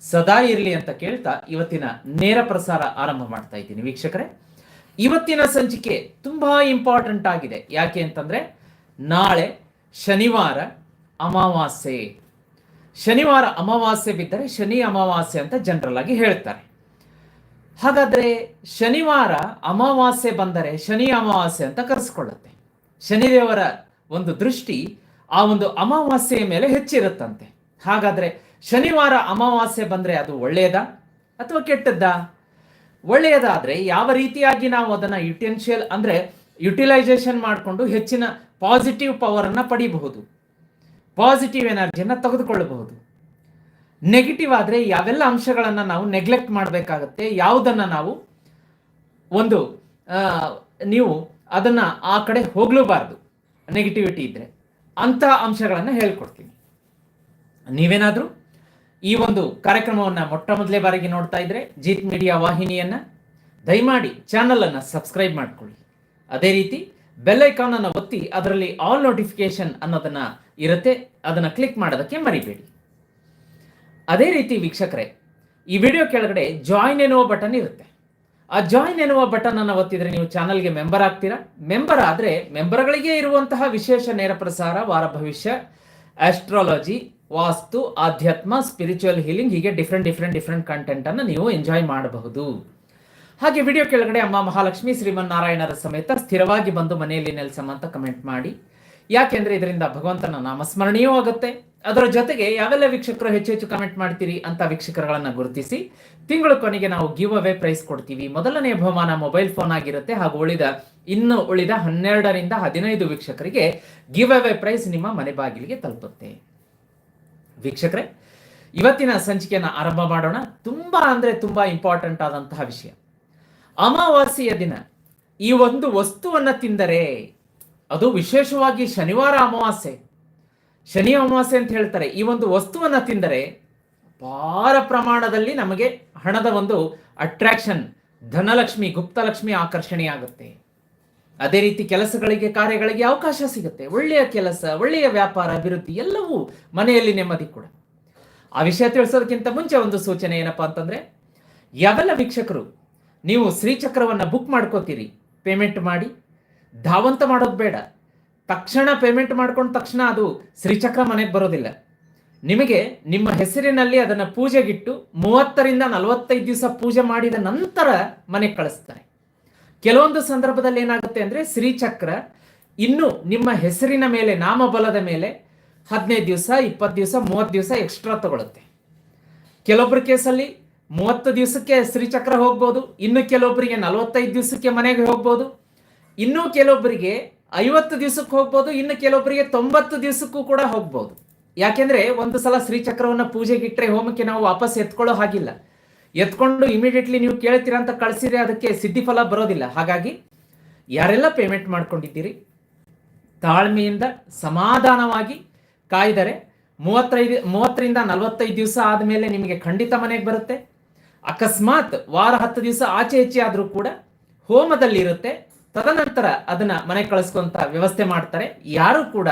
ಸದಾ ಇರಲಿ ಅಂತ ಕೇಳ್ತಾ ಇವತ್ತಿನ ನೇರ ಪ್ರಸಾರ ಆರಂಭ ಮಾಡ್ತಾ ಇದ್ದೀನಿ ವೀಕ್ಷಕರೇ. ಇವತ್ತಿನ ಸಂಚಿಕೆ ತುಂಬಾ ಇಂಪಾರ್ಟೆಂಟ್ ಆಗಿದೆ. ಯಾಕೆ ಅಂತಂದ್ರೆ ನಾಳೆ ಶನಿವಾರ ಅಮಾವಾಸ್ಯೆ. ಶನಿವಾರ ಅಮಾವಾಸ್ಯೆ ಬಿದ್ದರೆ ಶನಿ ಅಮಾವಾಸ್ಯೆ ಅಂತ ಜನರಲ್ ಆಗಿ ಹೇಳ್ತಾರೆ. ಹಾಗಾದ್ರೆ ಶನಿವಾರ ಅಮಾವಾಸ್ಯೆ ಬಂದರೆ ಶನಿ ಅಮಾವಾಸ್ಯೆ ಅಂತ ಕರೆಸ್ಕೊಳ್ಳುತ್ತೆ. ಶನಿದೇವರ ಒಂದು ದೃಷ್ಟಿ ಆ ಒಂದು ಅಮಾವಾಸ್ಯೆಯ ಮೇಲೆ ಹೆಚ್ಚಿರುತ್ತಂತೆ. ಹಾಗಾದ್ರೆ ಶನಿವಾರ ಅಮಾವಾಸ್ಯೆ ಬಂದ್ರೆ ಅದು ಒಳ್ಳೆಯದಾ ಅಥವಾ ಕೆಟ್ಟದ್ದಾ? ಒಳ್ಳೆಯದಾದರೆ ಯಾವ ರೀತಿಯಾಗಿ ನಾವು ಅದನ್ನ ಯುಟೆನ್ಷಿಯಲ್ ಅಂದ್ರೆ ಯುಟಿಲೈಸೇಷನ್ ಮಾಡಿಕೊಂಡು ಹೆಚ್ಚಿನ ಪಾಸಿಟಿವ್ ಪವರ್ ಅನ್ನ ಪಡಿಬಹುದು. ಪಾಸಿಟಿವ್ ಎನರ್ಜಿಯನ್ನು ತೆಗೆದುಕೊಳ್ಳಬಹುದು. ನೆಗೆಟಿವ್ ಆದರೆ ಯಾವೆಲ್ಲ ಅಂಶಗಳನ್ನು ನಾವು ನೆಗ್ಲೆಕ್ಟ್ ಮಾಡಬೇಕಾಗತ್ತೆ, ಯಾವುದನ್ನು ನಾವು ಒಂದು ನೀವು ಅದನ್ನು ಆ ಕಡೆ ಹೋಗಲೂಬಾರ್ದು. ನೆಗೆಟಿವಿಟಿ ಇದ್ದರೆ ಅಂಥ ಅಂಶಗಳನ್ನು ಹೇಳ್ಕೊಡ್ತೀನಿ. ನೀವೇನಾದರೂ? ಈ ಒಂದು ಕಾರ್ಯಕ್ರಮವನ್ನು ಮೊಟ್ಟ ಮೊದಲೇ ಬಾರಿಗೆ ನೋಡ್ತಾ ಇದ್ರೆ ಜೀತ್ ಮೀಡಿಯಾ ವಾಹಿನಿಯನ್ನ ದಯಮಾಡಿ ಚಾನಲನ್ನು ಸಬ್ಸ್ಕ್ರೈಬ್ ಮಾಡ್ಕೊಳ್ಳಿ. ಅದೇ ರೀತಿ ಬೆಲ್ ಐಕಾನನ್ನು ಒತ್ತಿ ಅದರಲ್ಲಿ ಆಲ್ ನೋಟಿಫಿಕೇಶನ್ ಅನ್ನೋದನ್ನ ಇರುತ್ತೆ, ಅದನ್ನು ಕ್ಲಿಕ್ ಮಾಡೋದಕ್ಕೆ ಮರಿಬೇಡಿ. ಅದೇ ರೀತಿ ವೀಕ್ಷಕರೇ, ಈ ವಿಡಿಯೋ ಕೆಳಗಡೆ ಜಾಯಿನ್ ಎನ್ನುವ ಬಟನ್ ಇರುತ್ತೆ. ಆ ಜಾಯಿನ್ ಎನ್ನುವ ಬಟನ್ ಅನ್ನು ಒತ್ತಿದ್ರೆ ನೀವು ಚಾನಲ್ಗೆ ಮೆಂಬರ್ ಆಗ್ತೀರಾ? ಮೆಂಬರ್ ಆದ್ರೆ ಮೆಂಬರ್ಗಳಿಗೆ ಇರುವಂತಹ ವಿಶೇಷ ನೇರ ಪ್ರಸಾರ, ವಾರ ಭವಿಷ್ಯ ಆಸ್ಟ್ರಾಲಜಿ ವಾಸ್ತು, ಆಧ್ಯಾತ್ಮ ಸ್ಪಿರಿಚುವಲ್ ಹೀಲಿಂಗ್ ಹೀಗೆ ಡಿಫ್ರೆಂಟ್ ಡಿಫ್ರೆಂಟ್ ಡಿಫ್ರೆಂಟ್ ಕಂಟೆಂಟ್ ಅನ್ನು ನೀವು ಎಂಜಾಯ್ ಮಾಡಬಹುದು. ಹಾಗೆ ವಿಡಿಯೋ ಕೆಳಗಡೆ ಅಮ್ಮ ಮಹಾಲಕ್ಷ್ಮಿ ಶ್ರೀಮನ್ನಾರಾಯಣರ ಸಮೇತ ಸ್ಥಿರವಾಗಿ ಬಂದು ಮನೆಯಲ್ಲಿ ನೆಲೆಸಮ್ಮ ಅಂತ ಕಮೆಂಟ್ ಮಾಡಿ. ಯಾಕೆಂದ್ರೆ ಇದರಿಂದ ಭಗವಂತನ ನಾಮಸ್ಮರಣೀಯೂ ಆಗುತ್ತೆ. ಅದರ ಜೊತೆಗೆ ಯಾವೆಲ್ಲ ವೀಕ್ಷಕರು ಹೆಚ್ಚು ಹೆಚ್ಚು ಕಮೆಂಟ್ ಮಾಡ್ತೀರಿ ಅಂತ ವೀಕ್ಷಕರುಗಳನ್ನು ಗುರುತಿಸಿ, ತಿಂಗಳ ಕೊನೆಗೆ ನಾವು ಗಿವ್ ಅವೇ ಪ್ರೈಸ್ ಕೊಡ್ತೀವಿ. ಮೊದಲನೇ ಬಹುಮಾನ ಮೊಬೈಲ್ ಫೋನ್ ಆಗಿರುತ್ತೆ. ಹಾಗೂ ಉಳಿದ, ಇನ್ನು ಉಳಿದ ಹನ್ನೆರಡರಿಂದ ಹದಿನೈದು ವೀಕ್ಷಕರಿಗೆ ಗಿವ್ ಅವೇ ಪ್ರೈಸ್ ನಿಮ್ಮ ಮನೆ ಬಾಗಿಲಿಗೆ ತಲುಪುತ್ತೆ. ವೀಕ್ಷಕರೇ, ಇವತ್ತಿನ ಸಂಚಿಕೆಯನ್ನು ಆರಂಭ ಮಾಡೋಣ. ತುಂಬ ಅಂದರೆ ತುಂಬ ಇಂಪಾರ್ಟೆಂಟ್ ಆದಂತಹ ವಿಷಯ. ಅಮಾವಾಸ್ಯೆಯ ದಿನ. ಈ ಒಂದು ವಸ್ತುವನ್ನು ತಿಂದರೆ ಅದು ವಿಶೇಷವಾಗಿ ಶನಿವಾರ ಅಮಾವಾಸ್ಯೆ. ಶನಿ ಅಮಾವಾಸ್ಯೆ ಅಂತ ಹೇಳ್ತಾರೆ. ಈ ಒಂದು ವಸ್ತುವನ್ನು ತಿಂದರೆ ಅಪಾರ ಪ್ರಮಾಣದಲ್ಲಿ ನಮಗೆ ಹಣದ ಒಂದು ಅಟ್ರಾಕ್ಷನ್ ಧನಲಕ್ಷ್ಮಿ, ಗುಪ್ತಲಕ್ಷ್ಮಿ ಆಕರ್ಷಣೆಯಾಗುತ್ತೆ. ಅದೇ ರೀತಿ ಕೆಲಸಗಳಿಗೆ, ಕಾರ್ಯಗಳಿಗೆ ಅವಕಾಶ ಸಿಗುತ್ತೆ. ಒಳ್ಳೆಯ ಕೆಲಸ, ಒಳ್ಳೆಯ ವ್ಯಾಪಾರ, ಅಭಿವೃದ್ಧಿ ಎಲ್ಲವೂ ಮನೆಯಲ್ಲಿ ನೆಮ್ಮದಿ ಕೂಡ. ಆ ವಿಷಯ ತಿಳಿಸೋದಕ್ಕಿಂತ ಮುಂಚೆ ಒಂದು ಸೂಚನೆ ಏನಪ್ಪಾ ಅಂತಂದ್ರೆ, ಯಾವೆಲ್ಲ ವೀಕ್ಷಕರು ನೀವು ಶ್ರೀಚಕ್ರವನ್ನ ಬುಕ್ ಮಾಡ್ಕೋತೀರಿ ಪೇಮೆಂಟ್ ಮಾಡಿ, ಧಾವಂತ ಮಾಡೋದು ಬೇಡ. ತಕ್ಷಣ ಪೇಮೆಂಟ್ ಮಾಡ್ಕೊಂಡ ತಕ್ಷಣ ಅದು ಶ್ರೀಚಕ್ರ ಮನೆಗೆ ಬರೋದಿಲ್ಲ. ನಿಮಗೆ ನಿಮ್ಮ ಹೆಸರಿನಲ್ಲಿ ಅದನ್ನು ಪೂಜೆಗಿಟ್ಟು ಮೂವತ್ತರಿಂದ ನಲವತ್ತೈದು ದಿವಸ ಪೂಜೆ ಮಾಡಿದ ನಂತರ ಮನೆಗೆ ಕಳಿಸ್ತಾರೆ. ಕೆಲವೊಂದು ಸಂದರ್ಭದಲ್ಲಿ ಏನಾಗುತ್ತೆ ಅಂದ್ರೆ ಶ್ರೀಚಕ್ರ ಇನ್ನು ನಿಮ್ಮ ಹೆಸರಿನ ಮೇಲೆ, ನಾಮಬಲದ ಮೇಲೆ ಹದಿನೈದು ದಿವಸ, ಇಪ್ಪತ್ತು ದಿವಸ, ಮೂವತ್ತು ದಿವಸ ಎಕ್ಸ್ಟ್ರಾ ತಗೊಳುತ್ತೆ. ಕೆಲವೊಬ್ಬರ ಕೇಸಲ್ಲಿ ಮೂವತ್ತು ದಿವಸಕ್ಕೆ ಶ್ರೀಚಕ್ರ ಹೋಗ್ಬೋದು, ಇನ್ನು ಕೆಲವೊಬ್ಬರಿಗೆ ನಲವತ್ತೈದು ದಿವಸಕ್ಕೆ ಮನೆಗೆ ಹೋಗ್ಬೋದು, ಇನ್ನು ಕೆಲವೊಬ್ಬರಿಗೆ ಐವತ್ತು ದಿವಸಕ್ಕೆ ಹೋಗ್ಬೋದು, ಇನ್ನು ಕೆಲವೊಬ್ಬರಿಗೆ ತೊಂಬತ್ತು ದಿವಸಕ್ಕೂ ಕೂಡ ಹೋಗ್ಬೋದು. ಯಾಕೆಂದ್ರೆ ಒಂದು ಸಲ ಶ್ರೀಚಕ್ರವನ್ನು ಪೂಜೆಗೆ ಇಟ್ಟರೆ ಹೋಮಕ್ಕೆ ನಾವು ವಾಪಸ್ ಎತ್ಕೊಳ್ಳೋ ಹಾಗಿಲ್ಲ. ಎತ್ಕೊಂಡು ಇಮಿಡಿಯೇಟ್ಲಿ ನೀವು ಕೇಳ್ತೀರಾ ಅಂತ ಕಳಿಸಿದ್ರೆ ಅದಕ್ಕೆ ಸಿದ್ಧಿಫಲ ಬರೋದಿಲ್ಲ. ಹಾಗಾಗಿ ಯಾರೆಲ್ಲ ಪೇಮೆಂಟ್ ಮಾಡ್ಕೊಂಡಿದ್ದೀರಿ, ತಾಳ್ಮೆಯಿಂದ ಸಮಾಧಾನವಾಗಿ ಕಾಯ್ದರೆ ಮೂವತ್ತೈದು, ಮೂವತ್ತರಿಂದ ನಲವತ್ತೈದು ದಿವಸ ಆದಮೇಲೆ ನಿಮಗೆ ಖಂಡಿತ ಮನೆಗೆ ಬರುತ್ತೆ. ಅಕಸ್ಮಾತ್ ವಾರ ಹತ್ತು ದಿವಸ ಆಚೆ ಹೆಚ್ಚೆ ಆದರೂ ಕೂಡ ಹೋಮದಲ್ಲಿ ಇರುತ್ತೆ ತದನಂತರ ಅದನ್ನ ಮನೆಗೆ ಕಳಿಸ್ಕೊಂತ ವ್ಯವಸ್ಥೆ ಮಾಡ್ತಾರೆ. ಯಾರು ಕೂಡ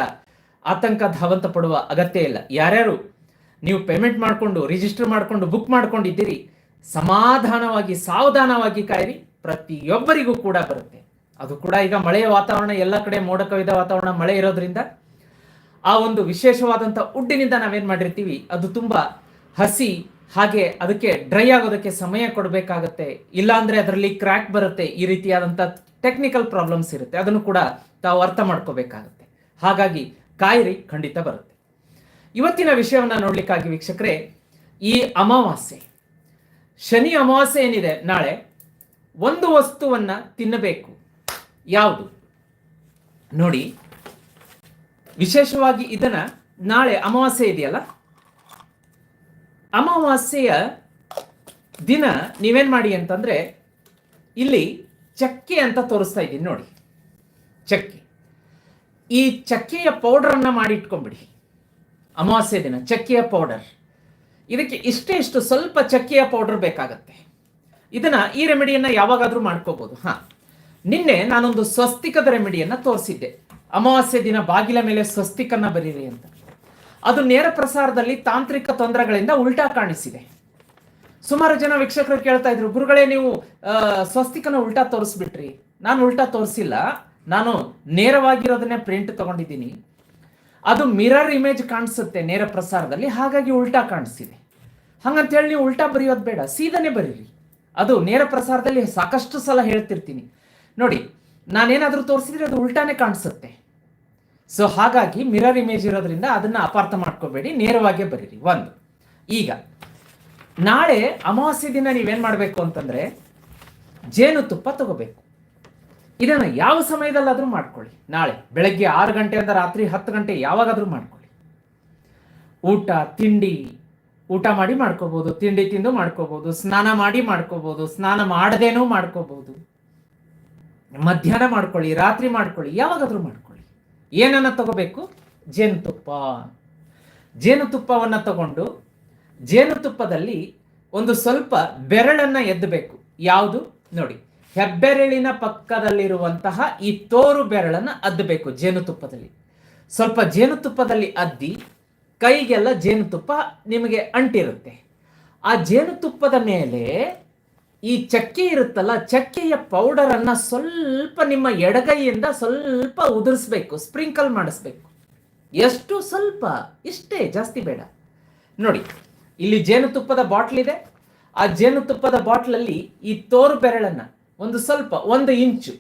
ಆತಂಕ, ಧಾವಂತ ಪಡುವ ಅಗತ್ಯ ಇಲ್ಲ. ಯಾರ್ಯಾರು ನೀವು ಪೇಮೆಂಟ್ ಮಾಡಿಕೊಂಡು ರಿಜಿಸ್ಟರ್ ಮಾಡಿಕೊಂಡು ಬುಕ್ ಮಾಡ್ಕೊಂಡಿದ್ದೀರಿ ಸಮಾಧಾನವಾಗಿ, ಸಾವಧಾನವಾಗಿ ಕಾಯಿರಿ. ಪ್ರತಿಯೊಬ್ಬರಿಗೂ ಕೂಡ ಬರುತ್ತೆ. ಅದು ಕೂಡ ಈಗ ಮಳೆಯ ವಾತಾವರಣ, ಎಲ್ಲ ಕಡೆ ಮೋಡ ಕವಿದ ವಾತಾವರಣ, ಮಳೆ ಇರೋದ್ರಿಂದ ಆ ಒಂದು ವಿಶೇಷವಾದಂಥ ಉಡ್ಡಿನಿಂದ ನಾವೇನು ಮಾಡಿರ್ತೀವಿ, ಅದು ತುಂಬ ಹಸಿ, ಹಾಗೆ ಅದಕ್ಕೆ ಡ್ರೈ ಆಗೋದಕ್ಕೆ ಸಮಯ ಕೊಡಬೇಕಾಗತ್ತೆ. ಇಲ್ಲಾಂದ್ರೆ ಅದರಲ್ಲಿ ಕ್ರ್ಯಾಕ್ ಬರುತ್ತೆ, ಈ ರೀತಿಯಾದಂಥ ಟೆಕ್ನಿಕಲ್ ಪ್ರಾಬ್ಲಮ್ಸ್ ಇರುತ್ತೆ. ಅದನ್ನು ಕೂಡ ತಾವು ಅರ್ಥ ಮಾಡ್ಕೋಬೇಕಾಗತ್ತೆ. ಹಾಗಾಗಿ ಕಾಯಿರಿ, ಖಂಡಿತ ಬರುತ್ತೆ. ಇವತ್ತಿನ ವಿಷಯವನ್ನ ನೋಡ್ಲಿಕ್ಕಾಗಿ ವೀಕ್ಷಕರೇ, ಈ ಅಮಾವಾಸ್ಯೆ ಶನಿ ಅಮಾವಾಸ್ಯೆ ಏನಿದೆ ನಾಳೆ ಒಂದು ವಸ್ತುವನ್ನ ತಿನ್ನಬೇಕು. ಯಾವುದು? ನೋಡಿ, ವಿಶೇಷವಾಗಿ ಇದನ್ನ ನಾಳೆ ಅಮಾವಾಸ್ಯೆ ಇದೆಯಲ್ಲ? ಅಮಾವಾಸ್ಯೆಯ ದಿನ ನೀವೇನ್ ಮಾಡಿ ಅಂತಂದ್ರೆ ಇಲ್ಲಿ ಚಕ್ಕೆ ಅಂತ ತೋರಿಸ್ತಾ ಇದ್ದೀನಿ ನೋಡಿ. ಚಕ್ಕೆ. ಈ ಚಕ್ಕೆಯ ಪೌಡರನ್ನು ಮಾಡಿಟ್ಕೊಂಬಿಡಿ ಅಮಾವಾಸ್ಯೆ ದಿನ, ಚಕ್ಕೆಯ ಪೌಡರ್ ಇದಕ್ಕೆ ಇಷ್ಟೇ ಇಷ್ಟು ಸ್ವಲ್ಪ ಚಕ್ಕೆಯ ಪೌಡರ್ ಬೇಕಾಗತ್ತೆ. ಇದನ್ನ ಈ ರೆಮಿಡಿಯನ್ನ ಯಾವಾಗಾದ್ರೂ ಮಾಡ್ಕೋಬಹುದು ಹಾ. ನಿನ್ನೆ ನಾನೊಂದು ಸ್ವಸ್ತಿಕದ ರೆಮಿಡಿಯನ್ನ ತೋರಿಸಿದ್ದೆ. ಅಮಾವಾಸ್ಯೆ ದಿನ ಬಾಗಿಲ ಮೇಲೆ ಸ್ವಸ್ತಿಕನ್ನ ಬರೀರಿ ಅಂತ. ಅದು ನೇರ ಪ್ರಸಾರದಲ್ಲಿ ತಾಂತ್ರಿಕ ತೊಂದರೆಗಳಿಂದ ಉಲ್ಟಾ ಕಾಣಿಸಿದೆ. ಸುಮಾರು ಜನ ವೀಕ್ಷಕರು ಕೇಳ್ತಾ ಇದ್ರು, ಗುರುಗಳೇ, ನೀವು ಸ್ವಸ್ತಿಕನ ಉಲ್ಟಾ ತೋರಿಸ್ಬಿಟ್ರಿ. ನಾನು ಉಲ್ಟಾ ತೋರಿಸಿಲ್ಲ. ನಾನು ನೇರವಾಗಿರೋದನ್ನೇ ಪ್ರಿಂಟ್ ತಗೊಂಡಿದ್ದೀನಿ. ಅದು ಮಿರರ್ ಇಮೇಜ್ ಕಾಣಿಸುತ್ತೆ ನೇರ ಪ್ರಸಾರದಲ್ಲಿ, ಹಾಗಾಗಿ ಉಲ್ಟಾ ಕಾಣಿಸ್ತಿದೆ. ಹಂಗಂತೇಳಿ ನೀವು ಉಲ್ಟಾ ಬರೆಯೋದು ಬೇಡ, ಸೀದನೆ ಬರೀರಿ. ಅದು ನೇರ ಪ್ರಸಾರದಲ್ಲಿ ಸಾಕಷ್ಟು ಸಲ ಹೇಳ್ತಿರ್ತೀನಿ. ನೋಡಿ, ನಾನೇನಾದರೂ ತೋರಿಸಿದ್ರೆ ಅದು ಉಲ್ಟಾನೇ ಕಾಣಿಸುತ್ತೆ. ಸೊ ಹಾಗಾಗಿ ಮಿರರ್ ಇಮೇಜ್ ಇರೋದ್ರಿಂದ ಅದನ್ನು ಅಪಾರ್ಥ ಮಾಡ್ಕೋಬೇಡಿ, ನೇರವಾಗಿ ಬರೀರಿ. ಒಂದು, ಈಗ, ನಾಳೆ ಅಮಾವಾಸ್ಯೆ ದಿನ ನೀವೇನು ಮಾಡಬೇಕು ಅಂತಂದರೆ ಜೇನುತುಪ್ಪ ತಗೋಬೇಕು. ಇದನ್ನ ಯಾವ ಸಮಯದಲ್ಲಾದರೂ ಮಾಡ್ಕೊಳ್ಳಿ. ನಾಳೆ ಬೆಳಗ್ಗೆ ಆರು ಗಂಟೆಯಿಂದ ರಾತ್ರಿ ಹತ್ತು ಗಂಟೆ ಯಾವಾಗಾದರೂ ಮಾಡ್ಕೊಳ್ಳಿ. ಊಟ, ತಿಂಡಿ, ಊಟ ಮಾಡಿ ಮಾಡ್ಕೋಬೋದು, ತಿಂಡಿ ತಿಂದು ಮಾಡ್ಕೋಬೋದು, ಸ್ನಾನ ಮಾಡಿ ಮಾಡ್ಕೋಬೋದು, ಸ್ನಾನ ಮಾಡದೇನೂ ಮಾಡ್ಕೋಬೋದು. ಮಧ್ಯಾಹ್ನ ಮಾಡ್ಕೊಳ್ಳಿ, ರಾತ್ರಿ ಮಾಡ್ಕೊಳ್ಳಿ, ಯಾವಾಗಾದರೂ ಮಾಡ್ಕೊಳ್ಳಿ. ಏನನ್ನ ತಗೋಬೇಕು? ಜೇನುತುಪ್ಪ. ಜೇನುತುಪ್ಪವನ್ನು ತಗೊಂಡು ಜೇನುತುಪ್ಪದಲ್ಲಿ ಒಂದು ಸ್ವಲ್ಪ ಬೆರಳನ್ನು ಎದ್ದಬೇಕು ಯಾವುದು? ನೋಡಿ. ಹೆಬ್ಬೆರಳಿನ ಪಕ್ಕದಲ್ಲಿರುವಂತಹ ಈ ತೋರು ಬೆರಳನ್ನು ಅದ್ದಬೇಕು ಜೇನುತುಪ್ಪದಲ್ಲಿ. ಸ್ವಲ್ಪ ಜೇನುತುಪ್ಪದಲ್ಲಿ ಅದ್ದಿ ಕೈಗೆಲ್ಲ ಜೇನುತುಪ್ಪ ನಿಮಗೆ ಅಂಟಿರುತ್ತೆ. ಆ ಜೇನುತುಪ್ಪದ ಮೇಲೆ ಈ ಚಕ್ಕೆ ಇರುತ್ತಲ್ಲ, ಚಕ್ಕೆಯ ಪೌಡರ್ ಅನ್ನ ಸ್ವಲ್ಪ ನಿಮ್ಮ ಎಡಗೈಯಿಂದ ಸ್ವಲ್ಪ ಉದುರಿಸ್ಬೇಕು, ಸ್ಪ್ರಿಂಕಲ್ ಮಾಡಿಸ್ಬೇಕು. ಎಷ್ಟು ಸ್ವಲ್ಪ, ಇಷ್ಟೇ, ಜಾಸ್ತಿ ಬೇಡ. ನೋಡಿ, ಇಲ್ಲಿ ಜೇನುತುಪ್ಪದ ಬಾಟ್ಲ್ ಇದೆ ಆ ಜೇನುತುಪ್ಪದ ಬಾಟ್ಲಲ್ಲಿ ಈ ತೋರು ಬೆರಳನ್ನ ಒಂದು ಸ್ವಲ್ಪ, ಒಂದು ಇಂಚು.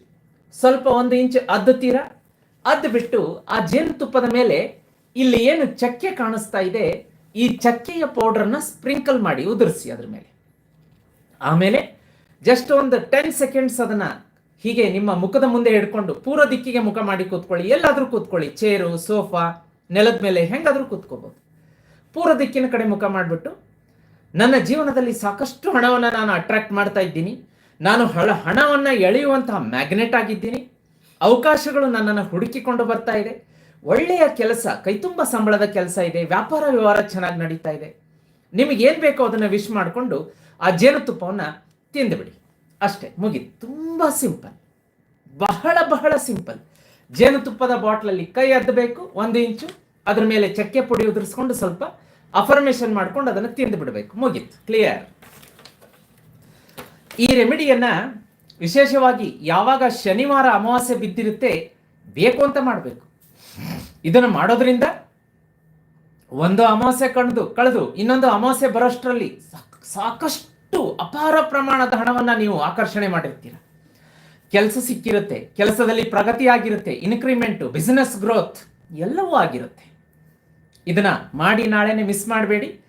ಸ್ವಲ್ಪ ಒಂದು ಇಂಚು ಅದ್ದುತ್ತೀರಾ ಅದ್ದು ಬಿಟ್ಟು ಆ ಜೇನುತುಪ್ಪದ ಮೇಲೆ ಇಲ್ಲಿ ಏನು ಚಕ್ಕೆ ಕಾಣಿಸ್ತಾ ಇದೆ, ಈ ಚಕ್ಕೆಯ ಪೌಡರ್ನ ಸ್ಪ್ರಿಂಕಲ್ ಮಾಡಿ ಉದುರಿಸಿ ಅದ್ರ ಮೇಲೆ. ಆಮೇಲೆ ಜಸ್ಟ್ ಒಂದು ಟೆನ್ ಸೆಕೆಂಡ್ಸ್ ಅದನ್ನ ಹೀಗೆ ನಿಮ್ಮ ಮುಖದ ಮುಂದೆ ಹಿಡ್ಕೊಂಡು ಪೂರ್ವ ದಿಕ್ಕಿಗೆ ಮುಖ ಮಾಡಿ ಕೂತ್ಕೊಳ್ಳಿ, ಎಲ್ಲಾದ್ರೂ ಕೂತ್ಕೊಳ್ಳಿ, ಚೇರು, ಸೋಫಾ, ನೆಲದ ಮೇಲೆ ಹೆಂಗಾದರೂ ಕೂತ್ಕೋಬಹುದು ಪೂರ್ವ ದಿಕ್ಕಿನ ಕಡೆ ಮುಖ ಮಾಡಿಬಿಟ್ಟು ನನ್ನ ಜೀವನದಲ್ಲಿ ಸಾಕಷ್ಟು ಹಣವನ್ನು ನಾನು ಅಟ್ರಾಕ್ಟ್ ಮಾಡ್ತಾ ಇದ್ದೀನಿ. ನಾನು ಹಳ ಹಣವನ್ನು ಎಳೆಯುವಂತಹ ಮ್ಯಾಗ್ನೆಟ್ ಆಗಿದ್ದೀನಿ. ಅವಕಾಶಗಳು ನನ್ನನ್ನು ಹುಡುಕಿಕೊಂಡು ಬರ್ತಾ ಇದೆ. ಒಳ್ಳೆಯ ಕೆಲಸ, ಕೈತುಂಬ ಸಂಬಳದ ಕೆಲಸ ಇದೆ. ವ್ಯಾಪಾರ, ವ್ಯವಹಾರ ಚೆನ್ನಾಗಿ ನಡೀತಾ ಇದೆ. ನಿಮಗೆ ಏನು ಬೇಕೋ ಅದನ್ನು ವಿಶ್ ಮಾಡಿಕೊಂಡು ಆ ಜೇನುತುಪ್ಪವನ್ನು ತಿಂದುಬಿಡಿ ಅಷ್ಟೇ ಮುಗಿದು ತುಂಬ ಸಿಂಪಲ್ ಬಹಳ ಬಹಳ ಸಿಂಪಲ್ ಜೇನುತುಪ್ಪದ ಬಾಟ್ಲಲ್ಲಿ ಕೈ ಅದ್ದಬೇಕು ಒಂದು ಇಂಚು. ಅದರ ಮೇಲೆ ಚಕ್ಕೆ ಪುಡಿ ಉದುರಿಸ್ಕೊಂಡು ಸ್ವಲ್ಪ ಅಫರ್ಮೇಷನ್ ಮಾಡ್ಕೊಂಡು ಅದನ್ನು ತಿಂದು ಬಿಡಬೇಕು. ಮುಗೀತು. ಕ್ಲಿಯರ್ ಈ ರೆಮಿಡಿಯನ್ನ ವಿಶೇಷವಾಗಿ ಯಾವಾಗ ಶನಿವಾರ ಅಮಾವಾಸ್ಯೆ ಬಿದ್ದಿರುತ್ತೆ ಬೇಕು ಅಂತ ಮಾಡಬೇಕು. ಇದನ್ನು ಮಾಡೋದ್ರಿಂದ ಒಂದು ಅಮಾವಾಸ್ಯೆ ಕಳೆದು ಕಳೆದು ಇನ್ನೊಂದು ಅಮಾವಾಸ್ಯೆ ಬರೋಷ್ಟರಲ್ಲಿ ಸಾಕ್- ಸಾಕಷ್ಟು ಅಪಾರ ಪ್ರಮಾಣದ ಹಣವನ್ನು ನೀವು ಆಕರ್ಷಣೆ ಮಾಡಿರ್ತೀರ. ಕೆಲಸ ಸಿಕ್ಕಿರುತ್ತೆ, ಕೆಲಸದಲ್ಲಿ ಪ್ರಗತಿ ಆಗಿರುತ್ತೆ ಇನ್ಕ್ರಿಮೆಂಟ್ ಬಿಸ್ನೆಸ್ ಗ್ರೋತ್ ಎಲ್ಲವೂ ಆಗಿರುತ್ತೆ. ಇದನ್ನ ಮಾಡಿ ನಾಳೆನೆ ಮಿಸ್ ಮಾಡಬೇಡಿ.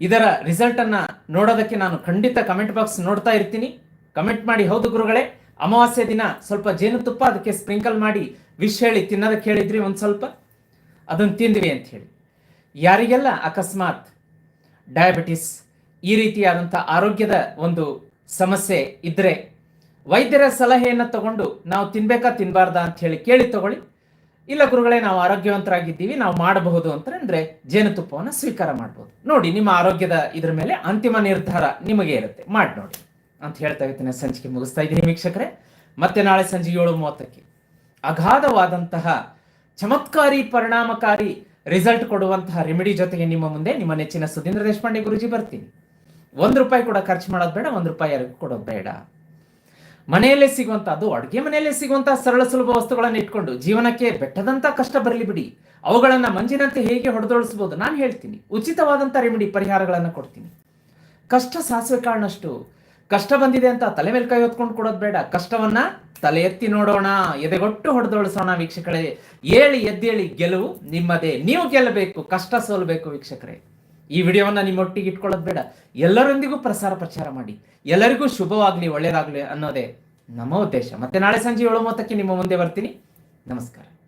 ಇದರ ರಿಸಲ್ಟ್ ಅನ್ನ ನೋಡೋದಕ್ಕೆ ನಾನು ಖಂಡಿತ ಕಮೆಂಟ್ ಬಾಕ್ಸ್ ನೋಡ್ತಾ ಇರ್ತೀನಿ. ಕಮೆಂಟ್ ಮಾಡಿ, ಹೌದು ಗುರುಗಳೇ, ಅಮಾವಾಸ್ಯೆ ದಿನ ಸ್ವಲ್ಪ ಜೇನುತುಪ್ಪ, ಅದಕ್ಕೆ ಸ್ಪ್ರಿಂಕಲ್ ಮಾಡಿ ವಿಶ್ ಹೇಳಿ, ತಿನ್ನೋದಕ್ಕೆ ಹೇಳಿದ್ರಿ ಒಂದು ಸ್ವಲ್ಪ. ಅದನ್ನು ತಿಂದ್ವಿ ಅಂತ ಹೇಳಿ. ಯಾರಿಗೆಲ್ಲ ಅಕಸ್ಮಾತ್ ಡಯಾಬಿಟಿಸ್ ಈ ರೀತಿಯಾದಂಥ ಆರೋಗ್ಯದ ಒಂದು ಸಮಸ್ಯೆ ಇದ್ದರೆ ವೈದ್ಯರ ಸಲಹೆಯನ್ನು ತಗೊಂಡು ನಾವು ತಿನ್ಬೇಕಾ ತಿನ್ನಬಾರ್ದಾ ಅಂತ ಹೇಳಿ ಕೇಳಿ ತಗೊಳ್ಳಿ. ಇಲ್ಲ ಗುರುಗಳೇ, ನಾವು ಆರೋಗ್ಯವಂತರಾಗಿದ್ದೀವಿ, ನಾವು ಮಾಡಬಹುದು ಅಂತಂದ್ರೆ ಜೇನುತುಪ್ಪವನ್ನು ಸ್ವೀಕಾರ ಮಾಡ್ಬೋದು. ನೋಡಿ, ನಿಮ್ಮ ಆರೋಗ್ಯದ ಇದ್ರ ಮೇಲೆ ಅಂತಿಮ ನಿರ್ಧಾರ ನಿಮಗೆ ಇರುತ್ತೆ. ಮಾಡಿ ನೋಡಿ ಅಂತ ಹೇಳ್ತಾ ಇರ್ತೀನಿ ಸಂಚಿಕೆ ಮುಗಿಸ್ತಾ ಇದ್ದೀನಿ ವೀಕ್ಷಕರೇ. ಮತ್ತೆ ನಾಳೆ ಸಂಜೆ ಏಳು ಮೂವತ್ತಕ್ಕೆ ಅಗಾಧವಾದಂತಹ ಚಮತ್ಕಾರಿ, ಪರಿಣಾಮಕಾರಿ ರಿಸಲ್ಟ್ ಕೊಡುವಂತಹ ರೆಮಿಡಿ ಜೊತೆಗೆ ನಿಮ್ಮ ಮುಂದೆ ನಿಮ್ಮ ನೆಚ್ಚಿನ ಸುಧೀಂದ್ರ ದೇಶಪಾಂಡೆ ಗುರುಜಿ ಬರ್ತೀನಿ. ಒಂದು ರೂಪಾಯಿ ಕೂಡ ಖರ್ಚು ಮಾಡೋದು ಬೇಡ, ಒಂದು ರೂಪಾಯಿ ಯಾರಿಗೂ ಕೊಡೋದು ಬೇಡ. ಮನೆಯಲ್ಲೇ ಸಿಗುವಂತ ಅದು ಅಡುಗೆ ಮನೆಯಲ್ಲೇ ಸಿಗುವಂತಹ ಸರಳ ಸುಲಭ ವಸ್ತುಗಳನ್ನು ಇಟ್ಕೊಂಡು ಜೀವನಕ್ಕೆ ಬೆಟ್ಟದಂತ ಕಷ್ಟ ಬರಲಿ ಬಿಡಿ. ಅವುಗಳನ್ನ ಮಂಜಿನಂತೆ ಹೇಗೆ ಹೊಡೆದೊಳಿಸಬಹುದು ನಾನು ಹೇಳ್ತೀನಿ. ಉಚಿತವಾದಂಥ ರೆಮಿಡಿ ಪರಿಹಾರಗಳನ್ನು ಕೊಡ್ತೀನಿ. ಕಷ್ಟ ಸಾಸಿವೆ ಕಾರಣಷ್ಟು ಕಷ್ಟ ಬಂದಿದೆ ಅಂತ ತಲೆ ಮೇಲೆ ಕೈ ಹೊತ್ಕೊಂಡು ಕೊಡೋದು ಬೇಡ. ಕಷ್ಟವನ್ನ ತಲೆ ಎತ್ತಿ ನೋಡೋಣ, ಎದೆಗೊಟ್ಟು ಹೊಡೆದೊಳಿಸೋಣ ವೀಕ್ಷಕರೇ. ಏಳಿ ಎದ್ದೇಳಿ ಗೆಲುವು ನಿಮ್ಮದೇ. ನೀವು ಗೆಲ್ಲಬೇಕು, ಕಷ್ಟ ಸೋಲ್ಬೇಕು ವೀಕ್ಷಕರೇ. ಈ ವಿಡಿಯೋವನ್ನು ನಿಮ್ಮೊಟ್ಟಿಗೆ ಇಟ್ಕೊಳ್ಳೋದು ಬೇಡ. ಎಲ್ಲರೊಂದಿಗೂ ಪ್ರಸಾರ ಪ್ರಚಾರ ಮಾಡಿ. ಎಲ್ಲರಿಗೂ ಶುಭವಾಗಲಿ ಒಳ್ಳೆಯದಾಗಲಿ ಅನ್ನೋದೇ ನಮ್ಮ ಉದ್ದೇಶ. ಮತ್ತೆ ನಾಳೆ ಸಂಜೆ ಏಳು ಮೂವತ್ತಕ್ಕೆ ನಿಮ್ಮ ಮುಂದೆ ಬರ್ತೀನಿ. ನಮಸ್ಕಾರ.